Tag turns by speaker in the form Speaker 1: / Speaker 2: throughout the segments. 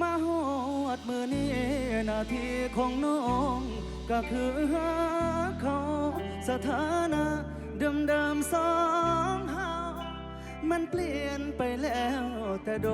Speaker 1: มาหอดมือนี้นาทีของน้องก็คือหาเขาสถานะเดิมๆสองเฮามันเปลี่ยนไปแล้วแต่โด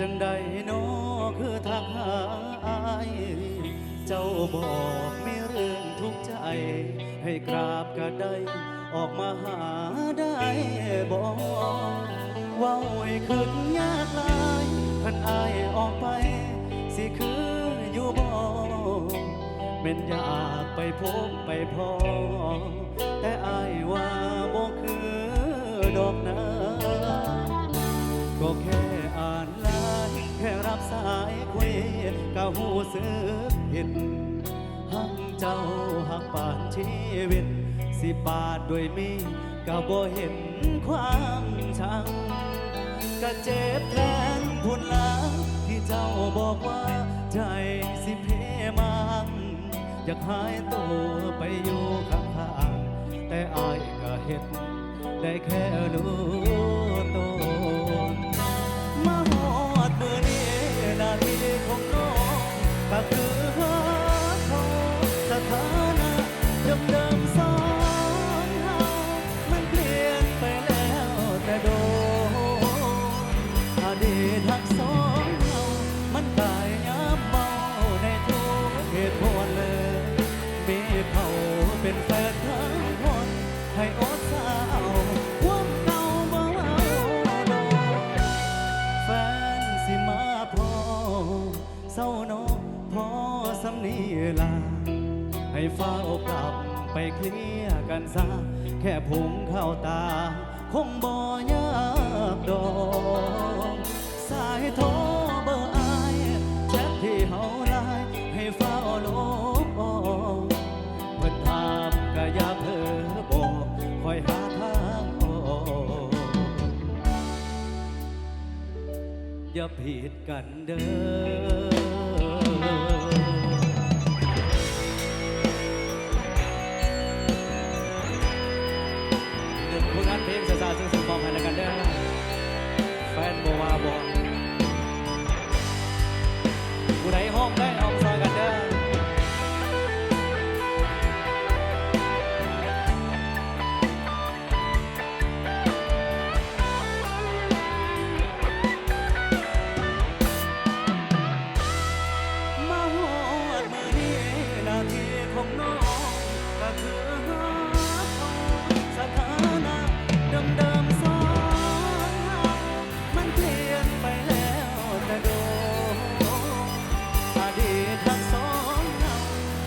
Speaker 1: จังใดโนอคือทักหาอายเจ้าบอกไมีเรื่องทุกใจ ให้กราบก็ได้ ออกมาหาได้บอกว้าให้ขึ้นยากลายคันอายออกไป สิคืออยู่บ่เป็นอยากไปพบไปพอแต่อายว่า ก็หูสึกเห็นหักเจ้าหักปานชีวิต สิปาดด้วยมีก็บ่เห็นความชังก็เจ็บแทนพูดลาที่เจ้าบอกว่าใจสิเพมังอยากหายตัวไปอยู่ข้างๆแต่อายก็เห็นได้แค่รู้ ถานะเดิมๆสองเฮามันเปลี่ยนไปแล้วแต่โดนอดีตทั้งสองเฮามันกลายย้ำเมาในทุกเหตุผลเลย มีเขาเป็นแฟนทั้งคนให้อดสาวความเก่าเอาโดแฟนสิมาพอเศร้าเนอพอสำนีลา ให้ฟ้าอกลับไปเคลียร์กันซะ แค่พุงเข้าตา คงบ่ยากดอกสายโทรเบอร์อายแชทที่เฮาไลน์ให้ฟ้าลบออกเพิ่นถามก็อย่าเพอบอกคอยหาทางออกอย่าผิดกันเด้อ ก็คือหาเขาสถานะเดิมๆสองมันเปลี่ยนไปแล้วแต่โดนอดีตทั้งสองเฮา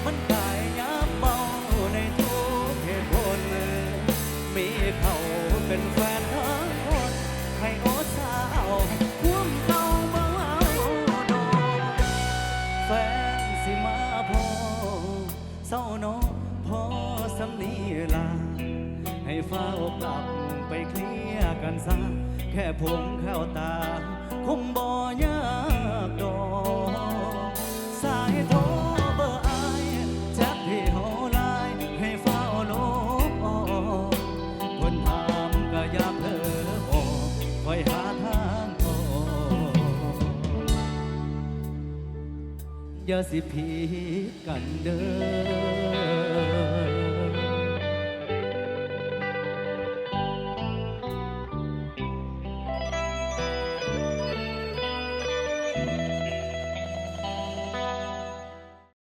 Speaker 1: มันกลายยับเบาในทุกเหตุผลมีเขาเป็นแฟนทั้งค ให้ฟ้าอกกลับไปเคลียร์กันซะแค่ผมเข้าตา คงบ่ยากดอกสายโทรเบอร์อายแชทที่เฮาไลน์ให้ฟ้าลบออกคนถามก็อย่าเพ้อบอกคอยหาทางออกอย่าสิผิดกันเด้อ